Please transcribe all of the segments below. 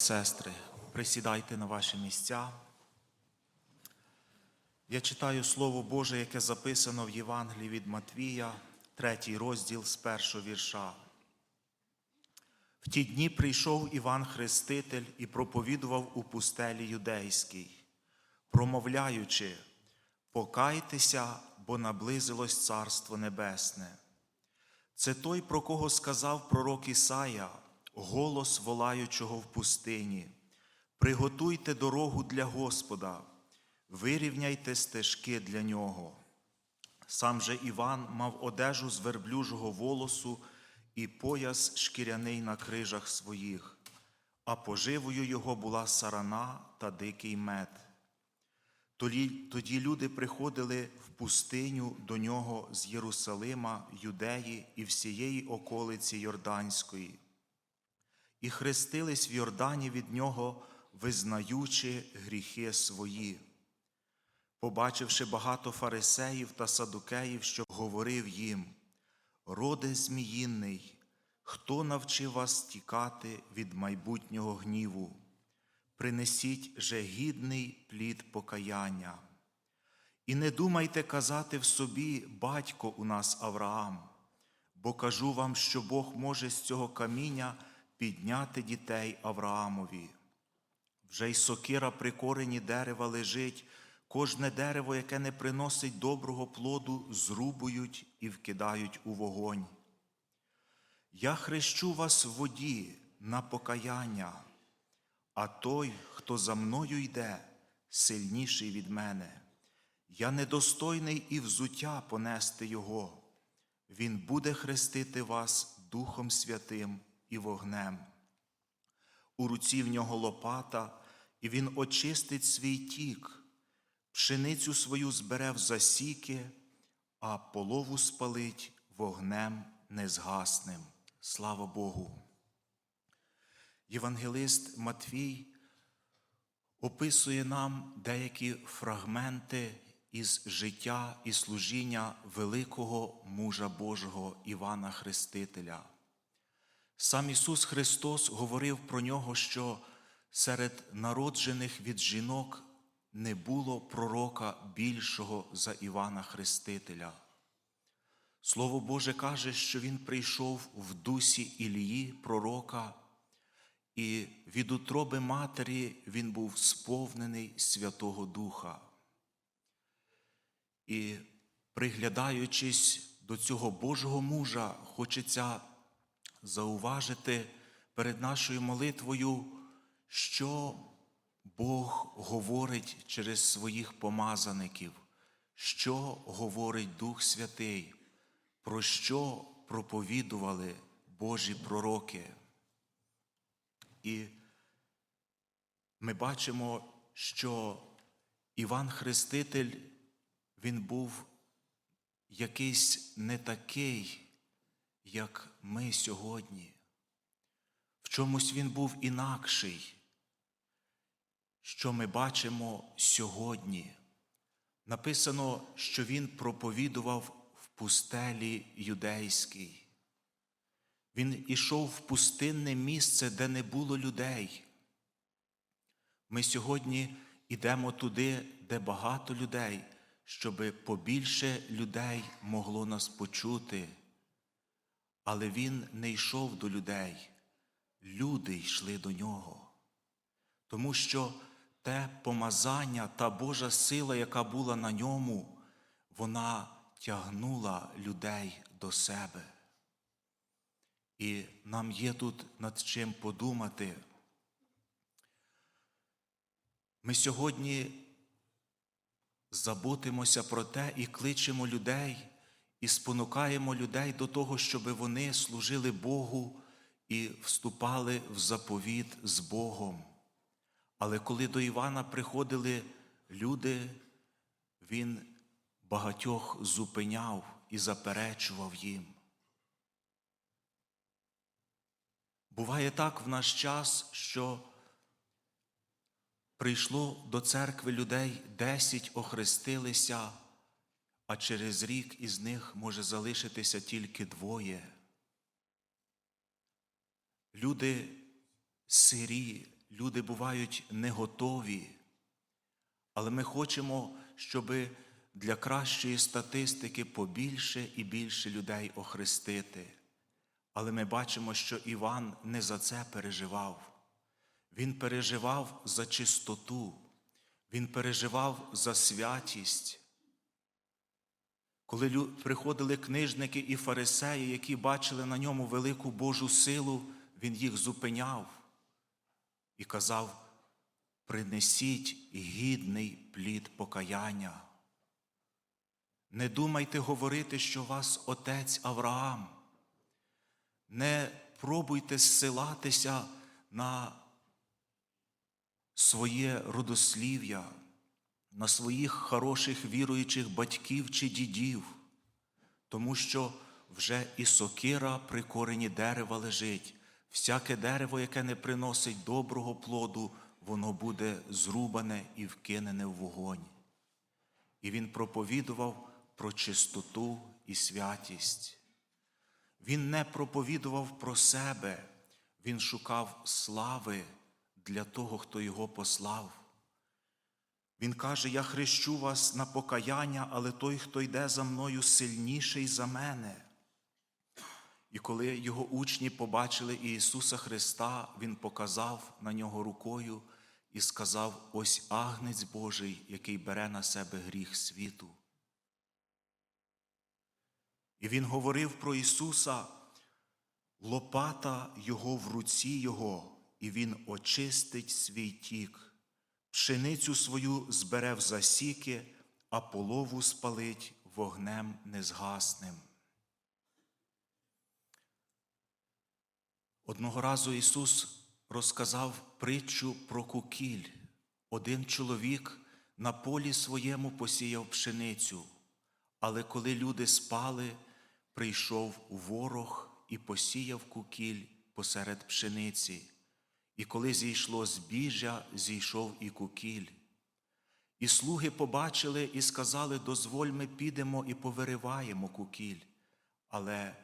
Сестри, присідайте на ваші місця. Я читаю Слово Боже, яке записано в Євангелії від Матвія, третій розділ з першого вірша. В ті дні прийшов Іван Хреститель і проповідував у пустелі юдейській, промовляючи, покайтеся, бо наблизилось Царство Небесне. Це той, про кого сказав пророк Ісая, голос волаючого в пустині. Приготуйте дорогу для Господа, вирівняйте стежки для нього. Сам же Іван мав одежу з верблюжого волосу і пояс шкіряний на крижах своїх, а поживою його була сарана та дикий мед. Тоді, люди приходили в пустиню до нього з Єрусалима, Юдеї і всієї околиці Йорданської, і хрестились в Йордані від нього, визнаючи гріхи свої. Побачивши багато фарисеїв та садукеїв, що говорив їм, роде зміїнний, хто навчив вас тікати від майбутнього гніву? принесіть же гідний плід покаяння. І не думайте казати в собі, батько у нас Авраам, бо кажу вам, що Бог може з цього каміння підняти дітей Авраамові. Вже й сокира при корені дерева лежить, кожне дерево, яке не приносить доброго плоду, зрубують і вкидають у вогонь. Я хрещу вас в воді на покаяння. А той, хто за мною йде, сильніший від мене. Я недостойний і взуття понести Його. Він буде хрестити вас Духом Святим і вогнем. У руці в нього лопата, і він очистить свій тік, пшеницю свою збере в засіки, а полову спалить вогнем незгасним. Слава Богу! Євангелист Матвій описує нам деякі фрагменти із життя і служіння великого мужа Божого Івана Хрестителя. Сам Ісус Христос говорив про нього, що серед народжених від жінок не було пророка більшого за Івана Хрестителя. Слово Боже каже, що Він прийшов в дусі Ілії, пророка. І від утроби матері він був сповнений Святого Духа. І приглядаючись до цього Божого мужа, хочеться зауважити перед нашою молитвою, що Бог говорить через своїх помазаників, що говорить Дух Святий, про що проповідували Божі пророки. І ми бачимо, що Іван Хреститель, він був якийсь не такий, як ми сьогодні. В чомусь він був інакший, що ми бачимо сьогодні. Написано, що він проповідував в пустелі юдейській. Він ішов в пустинне місце, де не було людей. Ми сьогодні йдемо туди, де багато людей, щоб побільше людей могло нас почути. Але він не йшов до людей, люди йшли до нього. Тому що те помазання, та Божа сила, яка була на ньому, вона тягнула людей до себе. І нам є тут над чим подумати. Ми сьогодні заботимося про те і кличемо людей, і спонукаємо людей до того, щоб вони служили Богу і вступали в заповіт з Богом. Але коли до Івана приходили люди, він багатьох зупиняв і заперечував їм. Буває так в наш час, що прийшло до церкви людей десять охрестилися, а через рік із них може залишитися тільки двоє. Люди сирі, люди бувають не готові, але ми хочемо, щоб для кращої статистики побільше і більше людей охрестити. Але ми бачимо, що Іван не за це переживав. Він переживав за чистоту, він переживав за святість. Коли приходили книжники і фарисеї, які бачили на ньому велику Божу силу, він їх зупиняв і казав: принесіть гідний плід покаяння. Не думайте говорити, що вас отець Авраам. Не пробуйте зсилатися на своє родослів'я, на своїх хороших віруючих батьків чи дідів, тому що вже і сокира при корені дерева лежить. Всяке дерево, яке не приносить доброго плоду, воно буде зрубане і вкинене в вогонь. І він проповідував про чистоту і святість. Він не проповідував про себе, він шукав слави для того, хто його послав. Він каже: Я хрещу вас на покаяння, але той, хто йде за мною, сильніший за мене. І коли його учні побачили Ісуса Христа, Він показав на нього рукою і сказав: Ось агнець Божий, який бере на себе гріх світу. І він говорив про Ісуса, лопата Його в руці Його, і Він очистить свій тік, пшеницю свою збере в засіки, а полову спалить вогнем незгасним. Одного разу Ісус розказав притчу про кукіль. Один чоловік на полі своєму посіяв пшеницю, але коли люди спали, прийшов ворог і посіяв кукіль посеред пшениці. І коли зійшло збіжжя, зійшов і кукіль. І слуги побачили і сказали: дозволь, ми підемо і повириваємо кукіль. Але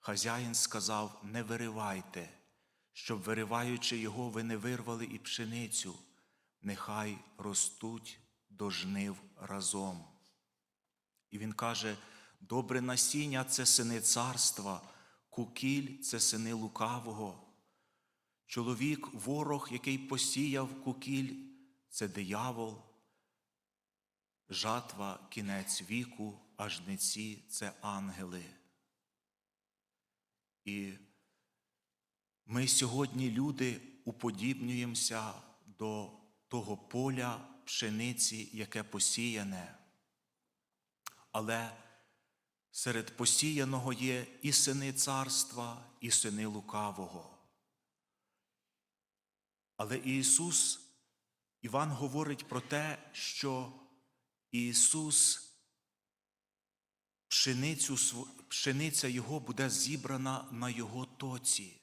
хазяїн сказав: не виривайте, щоб, вириваючи його, ви не вирвали і пшеницю, нехай ростуть до жнив разом. І він каже: добре насіння це сини царства, кукіль це сини лукавого. Чоловік, ворог, який посіяв кукіль, це диявол, жатва, кінець віку, а жниці це ангели. І ми сьогодні, люди, уподібнюємося до того поля пшениці, яке посіяне. Але серед посіяного є і сини царства, і сини лукавого. Але Ісус, Іван говорить про те, що Ісус, пшеницю, пшениця Його буде зібрана на Його тоці.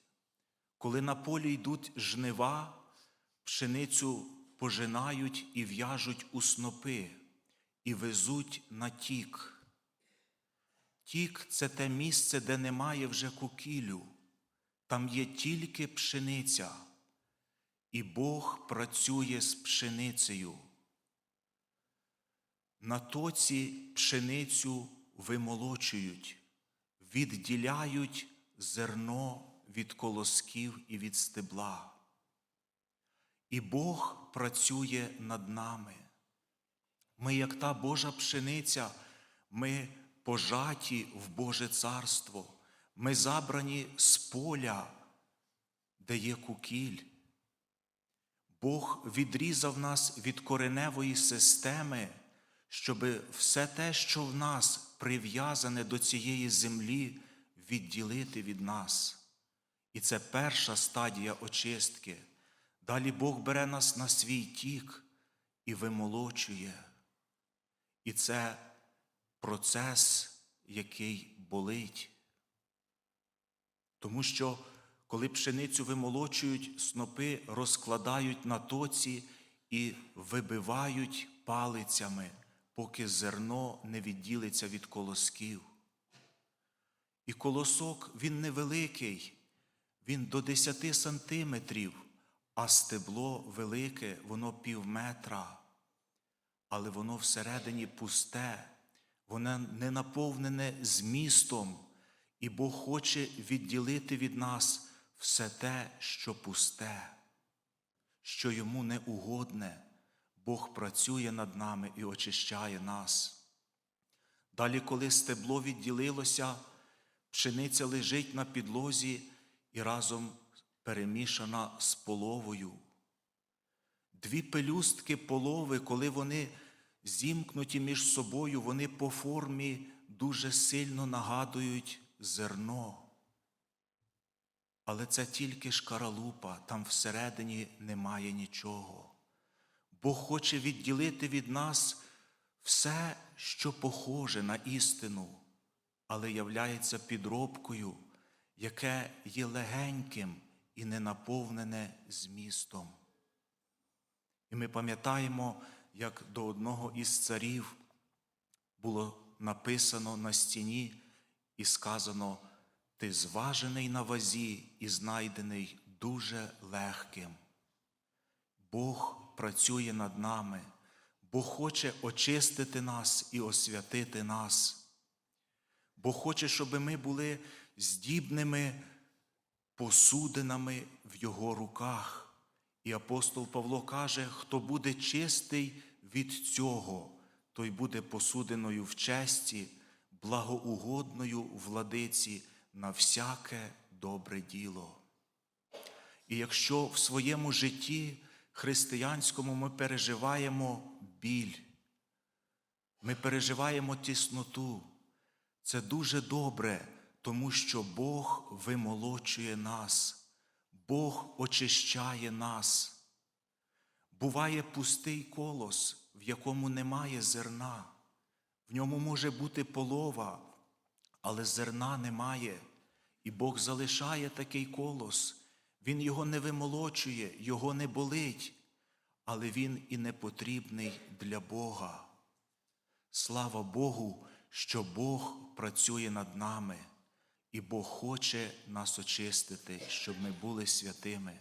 Коли на полі йдуть жнива, пшеницю пожинають і в'яжуть у снопи, і везуть на тік. Тік це те місце, де немає вже кукілю, там є тільки пшениця, і Бог працює з пшеницею. На тоці пшеницю вимолочують, відділяють зерно від колосків і від стебла. І Бог працює над нами. Ми, як та Божа пшениця, ми пожаті в Боже царство, ми забрані з поля, де є кукіль. Бог відрізав нас від кореневої системи, щоб все те, що в нас прив'язане до цієї землі, відділити від нас. І це перша стадія очистки. Далі Бог бере нас на свій тік і вимолочує. І це процес, який болить. Тому що, коли пшеницю вимолочують, снопи розкладають на тоці і вибивають палицями, поки зерно не відділиться від колосків. І колосок він невеликий, він до 10 сантиметрів, а стебло велике, воно пів метра, але воно всередині пусте, воно не наповнене змістом, і Бог хоче відділити від нас все те, що пусте, що йому не угодне. Бог працює над нами і очищає нас. Далі, коли стебло відділилося, пшениця лежить на підлозі і разом перемішана з половою. Дві пелюстки полови, коли вони зімкнуті між собою, вони по формі дуже сильно нагадують зерно. Але це тільки шкаралупа, там всередині немає нічого. Бог хоче відділити від нас все, що похоже на істину, але являється підробкою, яке є легеньким і не наповнене змістом. І ми пам'ятаємо, як до одного із царів було написано на стіні і сказано: Ти зважений на вазі і знайдений дуже легким. Бог працює над нами, Бог хоче очистити нас і освятити нас. Бог хоче, щоб ми були здібними посудинами в Його руках. І апостол Павло каже, хто буде чистий від цього, той буде посудиною в честі, благоугодною владиці на всяке добре діло. І якщо в своєму житті християнському ми переживаємо біль, ми переживаємо тісноту, це дуже добре, тому що Бог вимолочує нас, Бог очищає нас. Буває пустий колос, в якому немає зерна, в ньому може бути полова, але зерна немає, і Бог залишає такий колос. Він його не вимолочує, його не болить, але він і не потрібний для Бога. Слава Богу, що Бог працює над нами, і Бог хоче нас очистити, щоб ми були святими.